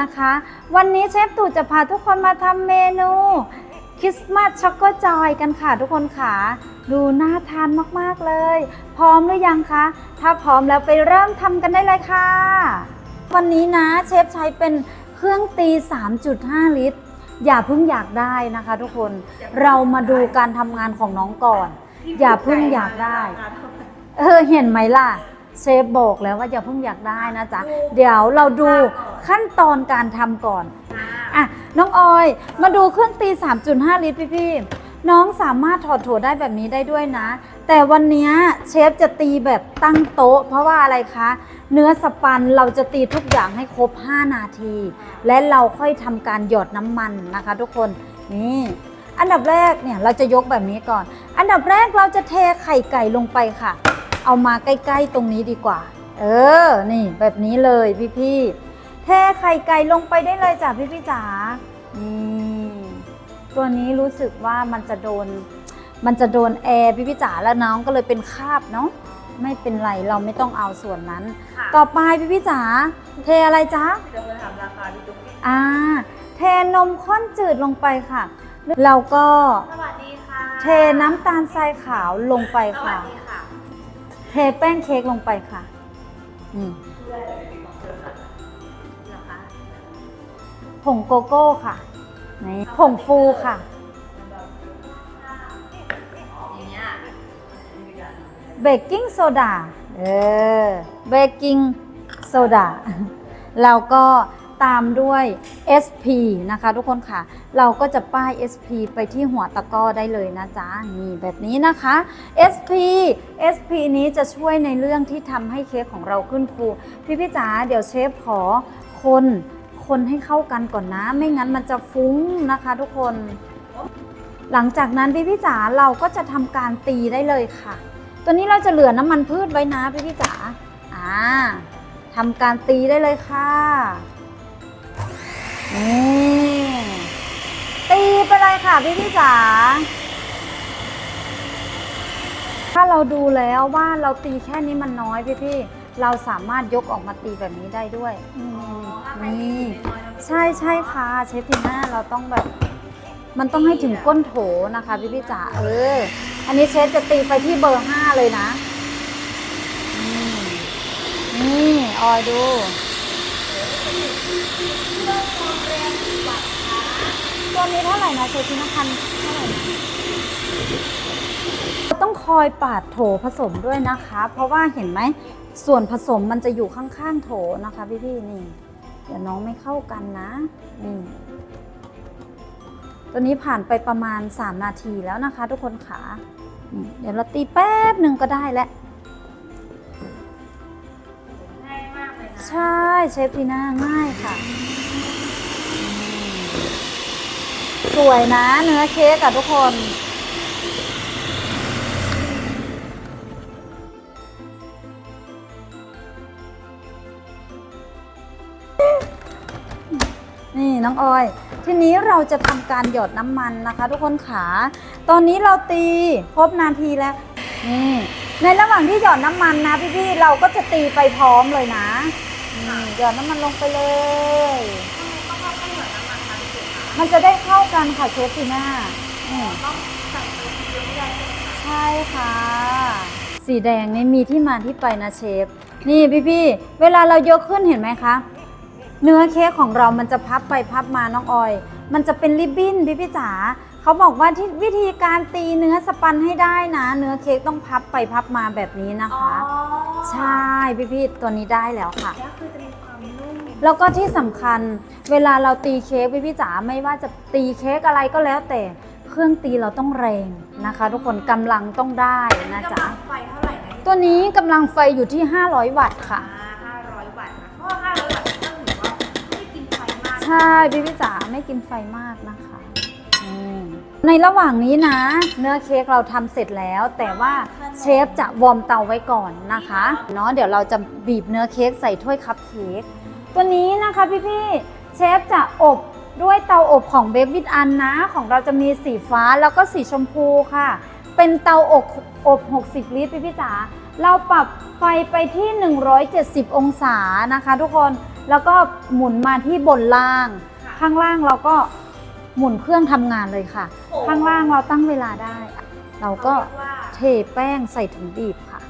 นะคะ วันนี้เชฟตู่จะพาทุกคนมาทำเมนูคริสต์มาสช็อกโกจอยกันค่ะทุกคนค่ะ ดูน่าทานมากๆเลย พร้อมหรือยังคะ ถ้าพร้อมแล้วไปเริ่มทำกันได้เลยค่ะ วันนี้นะเชฟใช้เป็นเครื่องตี 3.5 ลิตร อย่าเพิ่งอยากได้นะคะ ทุกคนเรามาดูการทำงานของน้องก่อน อย่าเพิ่งอยากได้เออเห็นไหมล่ะเชฟบอกแล้วว่าอย่าเพิ่งอยากได้นะจ๊ะ เดี๋ยวเราดู ขั้นตอนการทำก่อน อะ น้องออย มาดูเครื่องตี 3.5 ลิตรพี่พี่ๆน้องสามารถถอดโถได้แบบนี้ได้ด้วยนะ แต่วันเนี้ยเชฟจะตีแบบตั้งโต๊ะ เพราะว่าอะไรคะ เนื้อสปันเราจะตีทุกอย่างให้ครบ 5 นาที และเราค่อยทำการหยดน้ำมันนะคะ ทุกคน นี่ อันดับแรกเนี่ยเราจะยกแบบนี้ก่อน อันดับแรกเราจะเทไข่ไก่ลงไปค่ะ เอามาใกล้ ๆ ตรงนี้ดีกว่า เออ นี่แบบนี้เลยพี่ๆ เทไข่ไก่ลงไปได้เลยจ้ะพี่พี่ๆจ๋านี่ตัวนี้รู้สึกว่ามันจะโดน มันจะโดนแอร์พี่พี่ๆจ๋าแล้วน้องก็เลยเป็นคราบเนาะไม่เป็นไรเราไม่ต้องเอาส่วนนั้น ต่อไปพี่พี่ๆจ๋าเทอะไรจ๊ะจะมาถามราคาพี่ตุ๊กอ่าเทนมข้นจืดลงไปค่ะ เราก็สวัสดีค่ะเทน้ำตาลทรายขาวลงไปสวัค่ะสดีค่ะ เทแป้งเค้กลงไปค่ะนี่ เหรอคะผงโกโก้ค่ะนี่ผงฟูค่ะ อย่างเงี้ยเบกกิ้งโซดา เออ เบกกิ้งโซดา แล้วก็ตามด้วย SP นะคะทุกคนค่ะ เราก็จะป้าย SP ไปที่หัวตะกร้อได้เลยนะจ๊ะ นี่แบบนี้นะคะ SP SP นี้จะช่วยในเรื่องที่ทำให้เค้กของเราขึ้นฟู พี่พี่จ๋าเดี๋ยวเชฟขอ คนคนให้เข้ากันก่อนนะ ไม่งั้นมันจะฟุ้งนะคะทุกคน หลังจากนั้นพี่พี่จ๋าเราก็จะทำการตีได้เลยค่ะ ตัวนี้เราจะเหลือน้ำมันพืชไว้นะพี่พี่จ๋าอ่าทำการตีได้เลยค่ะนี่ตีไปเลยค่ะพี่พี่จ๋าถ้าเราดูแล้วว่าเราตีแค่นี้มันน้อยพี่พี่เราสามารถยกออกมาตีแบบนี้ได้ด้วยอืม นี่ใช่ใช่ค่ะเชฟทีน่าเราต้องแบบ มันต้องให้ถึงก้นโถนะคะพี่พี่จ๋าเออ อันนี้เชฟจะตีไปที่เบอร์ห้าเลยนะอืมนี่ออยดู ตัวนี้เท่าไหร่นะเชฟทีนักพันเท่าไหร่นะต้องคอยปาดโถผสมด้วยนะคะ เพราะว่าเห็นไหมส่วนผสมมันจะอยู่ข้างๆโถนะคะพี่ๆนี่ เดี๋ยวน้องไม่เข้ากันนะนี่ตัวนี้ผ่านไปประมาณ 3 นาทีแล้วนะคะ ทุกคนขานี่เดี๋ยวเราตีแป๊บหนึ่งก็ได้แล้วง่ายมากเลยนะใช่เชฟทีน่าง่ายค่ะอืมสวยนะเนื้อเค้กอะทุกคน นี่น้องออย ทีนี้เราจะทำการหยดน้ำมันนะคะ ทุกคนขา ตอนนี้เราตีครบนาทีแล้ว นี่ในระหว่างที่หยอดน้ำมันนะพี่ๆเราก็จะตีไปพร้อมเลยนะนี่หยอดน้ำมันลงไปเลย มันจะได้เข้ากันค่ะเชฟทีน่านี่ต้องใส่ไปทีเดียวไม่ได้ใช่คะใช่ค่ะ สีแดงนี่มีที่มาที่ไปนะเชฟ นี่พี่ๆเวลาเรายกขึ้นเห็นไหมคะ เนื้อเค้กของเรามันจะพับไปพับมาน้องออย มันจะเป็นริบบิ้นพี่พี่ๆจ๋าเขาบอกว่าที่วิธีการตีเนื้อสปันให้ได้นะ เนื้อเค้กต้องพับไปพับมาแบบนี้นะคะ ใช่พี่ๆตัวนี้ได้แล้วค่ะแล้วคือจะมีความนุ่มแล้วก็ที่สำคัญเวลาเราตีเค้กพี่พี่จ๋าไม่ว่าจะตีเค้กอะไรก็แล้วแต่เครื่องตีเราต้องแรงนะคะ ทุกคนกำลังต้องได้นะจ๊ะกำลังไฟเท่าไหร่นะตัวนี้กำลังไฟอยู่ที่ 500 วัตต์ค่ะ ใช่พี่พี่จ๋าไม่กินไฟมากนะคะอืมในระหว่างนี้นะ เนื้อเค้กเราทำเสร็จแล้ว แต่ว่าเชฟจะวอร์มเตาไว้ก่อนนะคะเนาะเดี๋ยวเราจะบีบเนื้อเค้กใส่ถ้วยคัพเค้กตัวนี้นะคะพี่พี่ๆเชฟจะอบด้วยเตาอบของเบฟวิดอันนะ ของเราจะมีสีฟ้าแล้วก็สีชมพูค่ะ เป็นเตาอบอบ 60 ลิตรพี่พี่จ๋าเราปรับไฟไปที่ 170 องศานะคะ ทุกคน แล้วก็หมุนมาที่บนล่างค่ะข้างล่างเราก็หมุนเครื่องทำงานเลยค่ะโอ้ข้างล่างเราตั้งเวลาได้ เราก็เขาเรียว่าเทแป้งใส่ถุงบีบค่ะ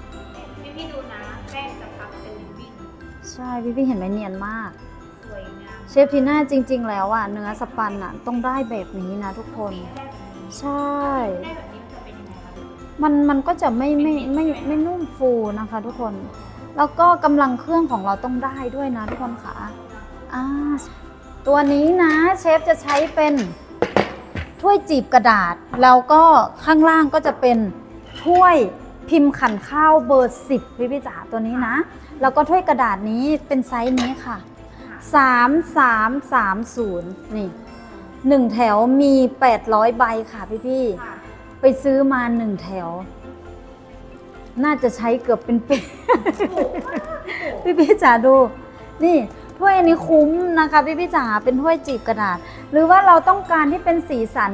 พี่พี่ดูนะแป้งจะพับเป็นริบบิ้นใช่พี่พี่ๆเห็นไหมเนียนมากสวยงามเชฟทีน่าจริง ๆ แล้วอะเนื้อสปันอะต้องได้แบบนี้นะทุกคนได้แบบนี้ใช่ได้แบบนี้มันจะเป็นยังไงคะมันมันก็จะไม่ไม่ไม่ไม่นุ่มฟูนะคะทุกคน แล้วก็กำลังเครื่องของเราต้องได้ด้วยนะทุกคนค่ะอ่าตัวนี้นะเชฟจะใช้เป็นถ้วยจีบกระดาษ แล้วก็ข้างล่างก็จะเป็นถ้วยพิมพ์ขันข้าวเบอร์10พี่พี่จ๋าตัวนี้นะ แล้วก็ถ้วยกระดาษนี้เป็นไซส์นี้ค่ะ3330นี่หนึ่งแถวมี800ใบค่ะพี่พี่ๆค่ะไปซื้อมาหนึ่งแถว น่าจะใช้เกือบเป็นปีพี่พี่จ๋าดู นี่ถ้วยอันนี้คุ้มนะคะพี่พี่จ๋าเป็นถ้วยจีบกระดาษ หรือว่าเราต้องการที่เป็นสีสัน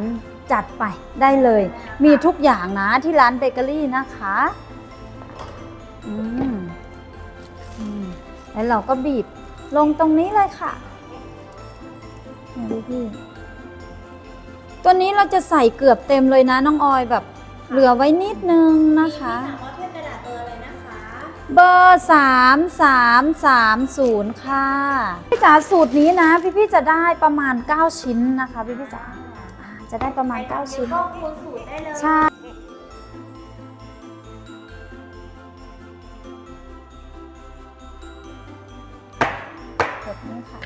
จัดไปได้เลย มีทุกอย่างนะที่ร้านเบเกอรี่นะคะอืมอืมแล้วเราก็บีบลงตรงนี้เลยค่ะนี่พี่พี่ๆตัวนี้เราจะใส่เกือบเต็มเลยนะน้องออยแบบเหลือไว้นิดนึงนะคะ เบอร์สามสามสามศูนย์ค่ะ พี่จ๋าสูตรนี้นะ พี่พี่ๆจะได้ประมาณ 9 ชิ้นนะคะ พี่พี่ๆจ๋าอ่าจะได้ประมาณ 9 ชิ้น ก็คูณสูตรได้เลยใช่ แบบนี้ค่ะ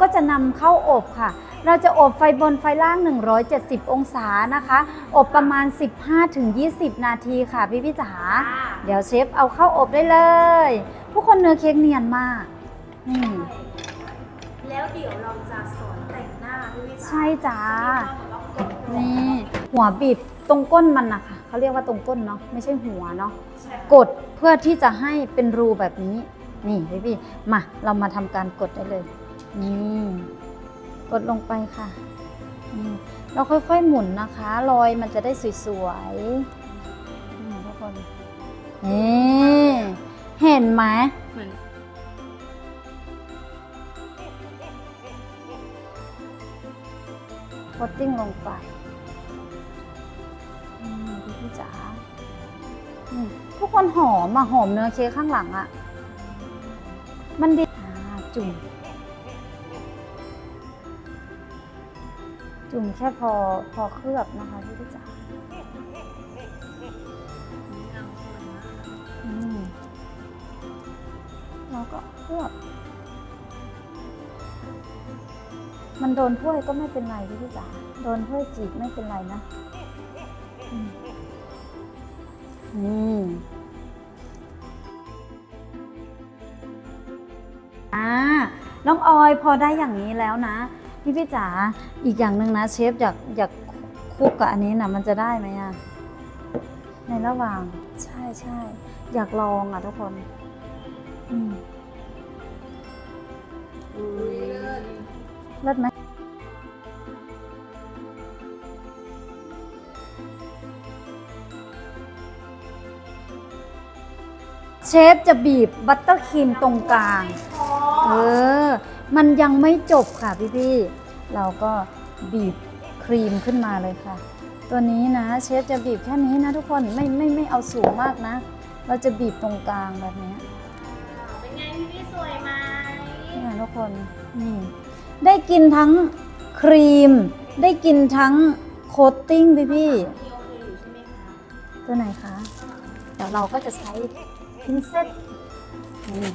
ก็จะนำเข้าอบค่ะ เราจะอบไฟบนไฟล่าง 170 องศานะคะ อบประมาณ 15-20 นาทีค่ะพี่พี่ๆจ๋าค่ะเดี๋ยวเชฟเอาเข้าอบได้เลย ทุกคนเนื้อเค้กเนียนมากนี่แล้วเดี๋ยวเราจะสอนแต่งหน้าพี่วิใช่จ้านี่นี่หัวบีบตรงก้นมันนะคะเขาเรียกว่าตรงก้นเนาะไม่ใช่หัวเนาะใช่กดเพื่อที่จะให้เป็นรูแบบนี้ นี่พี่พี่ๆมาเรามาทำการกดได้เลย นี่กดลงไปค่ะนี่เราค่อยๆหมุนนะคะรอยมันจะได้สวยๆนี่ทุกคนนี่เห็นไหมเหมือนโคตติ้งลงไปนี่พี่พี่จ๋านี่ทุกคนหอมอะหอมเนื้อเค้กข้างหลังอะมันดีอ่าจุ่ม จุ่มแค่พอพอเคลือบนะคะพี่พี่จ๋าอืมแล้วก็เคลือบ มันโดนถ้วยก็ไม่เป็นไรพี่พี่จ๋าโดนถ้วยจีบไม่เป็นไรนะ อืมนี่อ่าน้องออยพอได้อย่างนี้แล้วนะ พี่พี่จ๋าอีกอย่างหนึ่งนะเชฟอยากอยากคลุกกับอันนี้นะมันจะได้ไหมอะในระหว่างใช่ใช่อยากลองอะทุกคนอืมเลิศไหมเชฟจะบีบบัตเตอร์ครีมตรงกลาง เออ มันยังไม่จบค่ะพี่พี่ๆ เราก็บีบครีมขึ้นมาเลยค่ะ ตัวนี้นะเชฟจะบีบแค่นี้นะทุกคนไม่ไม่ไม่เอาสูงมากนะ เราจะบีบตรงกลางแบบเนี้ยเป็นไงพี่พี่สวยไหมนี่ค่ะทุกคนนี่ได้กินทั้งครีม ได้กินทั้งโคตติ้งพี่พี่พี่โอเคอยู่ใช่ไหมคะๆตัวไหนคะเดี๋ยวเราก็จะใช้พินเซ็ตนี่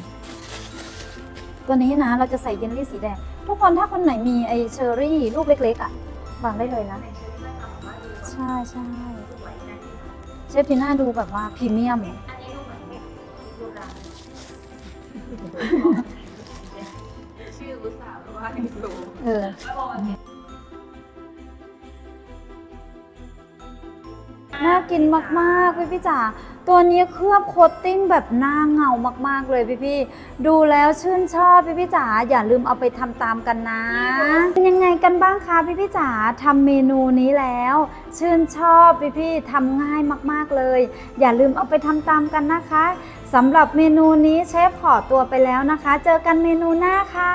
ตัวนี้นะเราจะใส่เยลลี่สีแดง ทุกคนถ้าคนไหนมีไอเชอร์รี่ลูกเล็กๆอะวางได้เลยนะแต่ชื่อก็ทำว่าดูใช่ใช่สวยนะเชฟพีน่าดูแบบว่าพรีเมียมอันนี้ดูเหมือนดูร้านชื่ออุตสาห์ว่าไฮโซเออ น่ากินมากๆพี่พี่จ๋าตัวนี้เคลือบโคตติ้งแบบหน้าเงามากๆเลยพี่พี่ดูแล้วชื่นชอบพี่พี่จ๋าอย่าลืมเอาไปทำตามกันนะ เป็นยังไงกันบ้างคะพี่พี่จ๋าทำเมนูนี้แล้ว ชื่นชอบพี่พี่ทำง่ายมากๆเลย อย่าลืมเอาไปทำตามกันนะคะสำหรับเมนูนี้เชฟขอตัวไปแล้วนะคะ เจอกันเมนูหน้าค่ะ